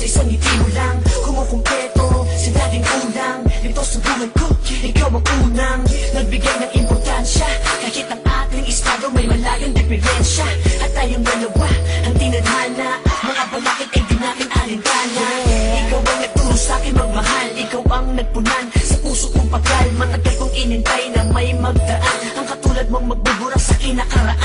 sa isang ngiti mo lang. Kumukumpleto sa dating ulang Dito sa buhay ko, ikaw ang unang. Nagbigay ng importansya Kahit ang ating estado may malayong diferensya. At tayong dalawa, ang tinadhana. Mga balakid ay di natin alintana. Ikaw ang nagturo sa'kin magmahal. Ikaw ang nagpunan sa puso kong pagal Matagal kong inintay na may magdaan. Ang katulad mong magbubura sa kinakaraan